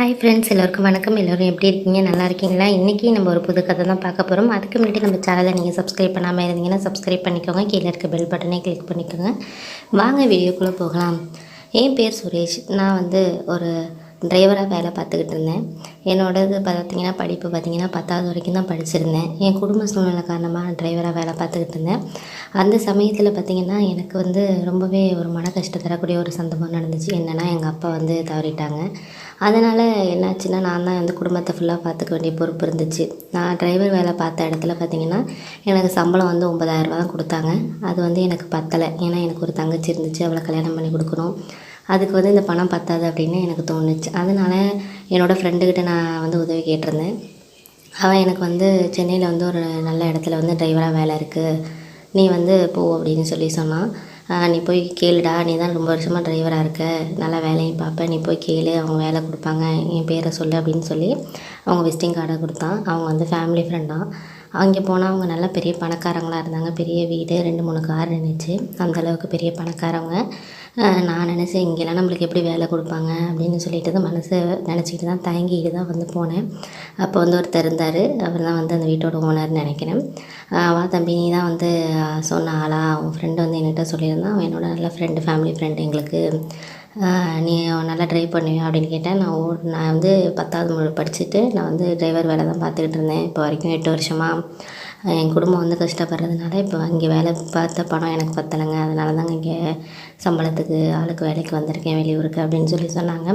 Hi friends எல்லோருக்கும் வணக்கம். எல்லோரும் எப்படி இருக்கீங்க? நல்லா இருக்கீங்களா? இன்றைக்கி நம்ம ஒரு புது கதை தான் பார்க்க போகிறோம் அதுக்கு முன்னாடி நம்ம சேனலை நீங்கள் சப்ஸ்கிரைப் பண்ணாமல் இருந்தீங்கன்னா சப்ஸ்கிரைப் பண்ணிக்கோங்க. கீழே இருக்க பெல் பட்டனே கிளிக் பண்ணிக்கோங்க. வாங்க வீடியோக்குள்ளே போகலாம். என் பேர் சுரேஷ். நான் வந்து ஒரு டிரைவராக வேலை பார்த்துக்கிட்டு இருந்தேன். என்னோடது பார்த்திங்கன்னா படிப்பு பார்த்திங்கன்னா பத்தாவது வரைக்கும் தான் படிச்சிருந்தேன். என் குடும்ப சூழ்நிலை காரணமாக டிரைவராக வேலை பார்த்துக்கிட்டு இருந்தேன். அந்த சமயத்தில் பார்த்திங்கன்னா எனக்கு வந்து ரொம்பவே ஒரு மன கஷ்டம் தரக்கூடிய ஒரு சந்தர்ப்பம் நடந்துச்சு. என்னென்னா எங்கள் அப்பா வந்து தவறிட்டாங்க. அதனால் என்னாச்சுன்னா நான் தான் வந்து குடும்பத்தை ஃபுல்லாக பார்த்துக்க வேண்டிய பொறுப்பு இருந்துச்சு. நான் டிரைவர் வேலை பார்த்த இடத்துல பார்த்திங்கன்னா எனக்கு சம்பளம் வந்து ஒம்பதாயிரரூபா தான் கொடுத்தாங்க. அது வந்து எனக்கு பத்தலை. ஏன்னா எனக்கு ஒரு தங்கச்சி இருந்துச்சு. அவளை கல்யாணம் பண்ணி கொடுக்கணும். அதுக்கு வந்து இந்த பணம் பத்தாது அப்படின்னு எனக்கு தோணுச்சு. அதனால் என்னோடய ஃப்ரெண்டுக்கிட்ட நான் வந்து உதவி கேட்டிருந்தேன். அவன் எனக்கு வந்து சென்னையில் வந்து ஒரு நல்ல இடத்துல வந்து டிரைவராக வேலை இருக்குது நீ வந்து போ அப்படின்னு சொல்லி சொன்னான். நீ போய் கேளுடா. நீ தான் ரொம்ப வருஷமாக டிரைவராக இருக்க. நல்லா வேலையும் பார்ப்பேன் நீ போய் கேளு. அவங்க வேலை கொடுப்பாங்க. என் பேரை சொல்லு அப்படின்னு சொல்லி அவங்க விசிட்டிங் கார்டை கொடுத்தான். அவங்க வந்து ஃபேமிலி ஃப்ரெண்டாக அங்கே போனால் அவங்க நல்ல பெரிய பணக்காரங்களாக இருந்தாங்க. பெரிய வீடு. ரெண்டு மூணு கார் இருந்துச்சு அந்தளவுக்கு பெரிய பணக்காரவங்க. நான் நினச்சேன் இங்கெல்லாம் நம்மளுக்கு எப்படி வேலை கொடுப்பாங்க அப்படின்னு சொல்லிட்டு தான் மனசை நினச்சிக்கிட்டு தான் தயங்கிட்டு தான் வந்து போனேன். அப்போ வந்து ஒருத்தர் இருந்தார். அவர் தான் வந்து அந்த வீட்டோட ஓனர்னு நினைக்கிறேன். வா தம்பி நீ தான் வந்து சொன்ன ஆளா? அவன் ஃப்ரெண்டு வந்து என்கிட்ட சொல்லியிருந்தான். அவன் என்னோட நல்ல ஃப்ரெண்டு ஃபேமிலி ஃப்ரெண்டு எங்களுக்கு. நீ நல்லா ட்ரைவ் பண்ணுவியா அப்படின்னு கேட்டேன். நான் ஓ நான் வந்து பத்தாவது முழு படிச்சுட்டு நான் வந்து டிரைவர் வேலை தான் பார்த்துக்கிட்டு இருந்தேன். இப்போ வரைக்கும் எட்டு வருஷமாக என் குடும்பம் வந்து கஷ்டப்படுறதுனால இப்போ இங்கே வேலை பார்த்த பணம் எனக்கு பத்தலைங்க. அதனால தாங்க இங்கே சம்பளத்துக்கு ஆளுக்கு வேலைக்கு வந்திருக்கேன் வெளியூருக்கு அப்படின்னு சொல்லி சொன்னாங்க.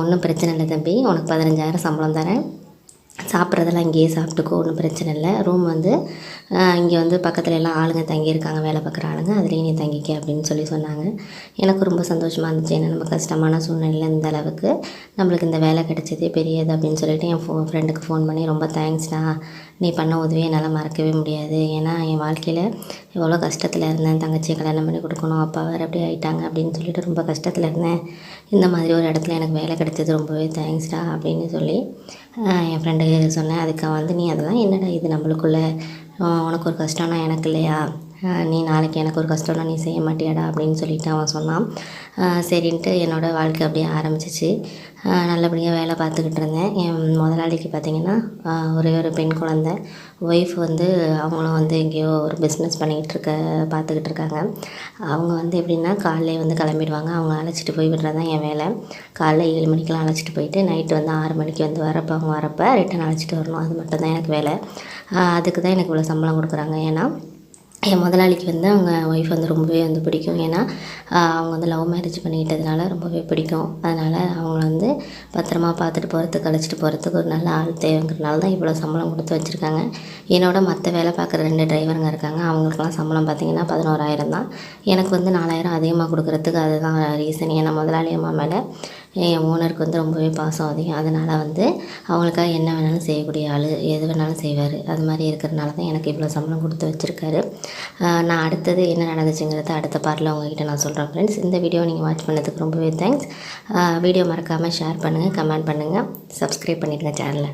ஒன்றும் பிரச்சனை இல்லை தம்பி. உனக்கு பதினஞ்சாயிரம் சம்பளம் தரேன். சாப்பிட்றதெல்லாம் இங்கேயே சாப்பிட்டுக்கோ ஒன்றும் பிரச்சனை இல்லை. ரூம் வந்து இங்கே வந்து பக்கத்துல எல்லாம் ஆளுங்க தங்கியிருக்காங்க வேலை பார்க்குற ஆளுங்க. அதுலேயே நீ தங்கிக்க அப்படின்னு சொல்லி சொன்னாங்க. எனக்கு ரொம்ப சந்தோஷமாக இருந்துச்சு. ஏன்னா நம்ம கஷ்டமான சூழ்நிலையில் இந்த அளவுக்கு நம்மளுக்கு இந்த வேலை கிடைச்சதே பெரியது அப்படின்னு சொல்லிட்டு என் ஃபோ ஃப்ரெண்டுக்கு ஃபோன் பண்ணி ரொம்ப தேங்க்ஸ்டா நீ பண்ண உதவியை என்னால் மறக்கவே முடியாது. ஏன்னா என் வாழ்க்கையில் எவ்வளோ கஷ்டத்தில் இருந்தேன். தங்கச்சியை கல்யாணம் பண்ணி கொடுக்கணும் அப்பா வேறு அப்படி ஆயிட்டாங்க அப்படின்னு சொல்லிட்டு ரொம்ப கஷ்டத்தில் இருந்தேன். இந்த மாதிரி ஒரு இடத்துல எனக்கு வேலை கிடைச்சது ரொம்பவே தேங்க்ஸ்டா அப்படின்னு சொல்லி என் ஃப்ரெண்டு சொன்னேன். அதுக்கு அவன் வந்து நீ அதெல்லாம் என்னடா இது? நம்மளுக்குள்ள உனக்கு ஒரு கஷ்டம்னா எனக்கு இல்லையா? நீ நாளைக்கு எனக்கு ஒரு கஷ்டம்னா நீ செய்ய மாட்டியாடா அப்படின்னு சொல்லிட்டு அவன் சொன்னான். சரின்ட்டு என்னோடய வாழ்க்கை அப்படியே ஆரம்பிச்சிச்சு. நல்லபடியாக வேலை பார்த்துக்கிட்டு இருந்தேன். என் முதலாளிக்கு பார்த்தீங்கன்னா ஒரே ஒரு பெண் குழந்த. ஒய்ஃப் வந்து அவங்களும் வந்து எங்கேயோ ஒரு பிஸ்னஸ் பண்ணிக்கிட்டு இருக்க பார்த்துக்கிட்டு இருக்காங்க. அவங்க வந்து எப்படின்னா காலையிலே வந்து கிளம்பிடுவாங்க. அவங்க அழைச்சிட்டு போய் விடுறது தான் என் வேலை. காலைல ஏழு மணிக்கெலாம் அழைச்சிட்டு போயிட்டு நைட்டு வந்து ஆறு மணிக்கு வந்து வரப்போ அவங்க வரப்போ ரிட்டன் அழைச்சிட்டு வரணும். அது மட்டும் தான் எனக்கு வேலை. அதுக்கு தான் எனக்கு இவ்வளோ சம்பளம் கொடுக்குறாங்க. ஏன்னா என் முதலாளிக்கு வந்து அவங்க ஒய்ஃப் வந்து ரொம்பவே வந்து பிடிக்கும். ஏன்னா அவங்க வந்து லவ் மேரேஜ் பண்ணிக்கிட்டதுனால ரொம்பவே பிடிக்கும். அதனால் அவங்கள வந்து பத்திரமா பார்த்துட்டு போகிறதுக்கு அழைச்சிட்டு போகிறதுக்கு ஒரு நல்ல ஆள் தேவைங்கிறனால தான் இவ்வளோ சம்பளம் கொடுத்து வச்சுருக்காங்க. என்னோட மற்ற வேலை பார்க்குற ரெண்டு டிரைவருங்க இருக்காங்க. அவங்களுக்குலாம் சம்பளம் பார்த்திங்கன்னா பதினோராயிரம் தான். எனக்கு வந்து நாலாயிரம் அதிகமாக கொடுக்குறதுக்கு அதுதான் ரீசன் ஏன்னா முதலாளி அம்மா மேலே என் ஓனருக்கு வந்து ரொம்பவே பாசம் அதிகம். அதனால் வந்து அவங்களுக்காக என்ன வேணாலும் செய்யக்கூடிய ஆள் எது வேணாலும் செய்வார். அது மாதிரி இருக்கிறனால தான் எனக்கு இவ்வளோ சம்பளம் கொடுத்து வச்சுருக்காரு. நான் அடுத்தது என்ன நடந்துச்சுங்கிறத அடுத்த பாட்டில் உங்ககிட்ட நான் சொல்கிறேன் ஃப்ரெண்ட்ஸ் இந்த வீடியோ நீங்கள் வாட்ச் பண்ணதுக்கு ரொம்பவே தேங்க்ஸ் வீடியோ மறக்காமல் ஷேர் பண்ணுங்கள் கமெண்ட் பண்ணுங்கள் சப்ஸ்கிரைப் பண்ணிடுங்க சேனலை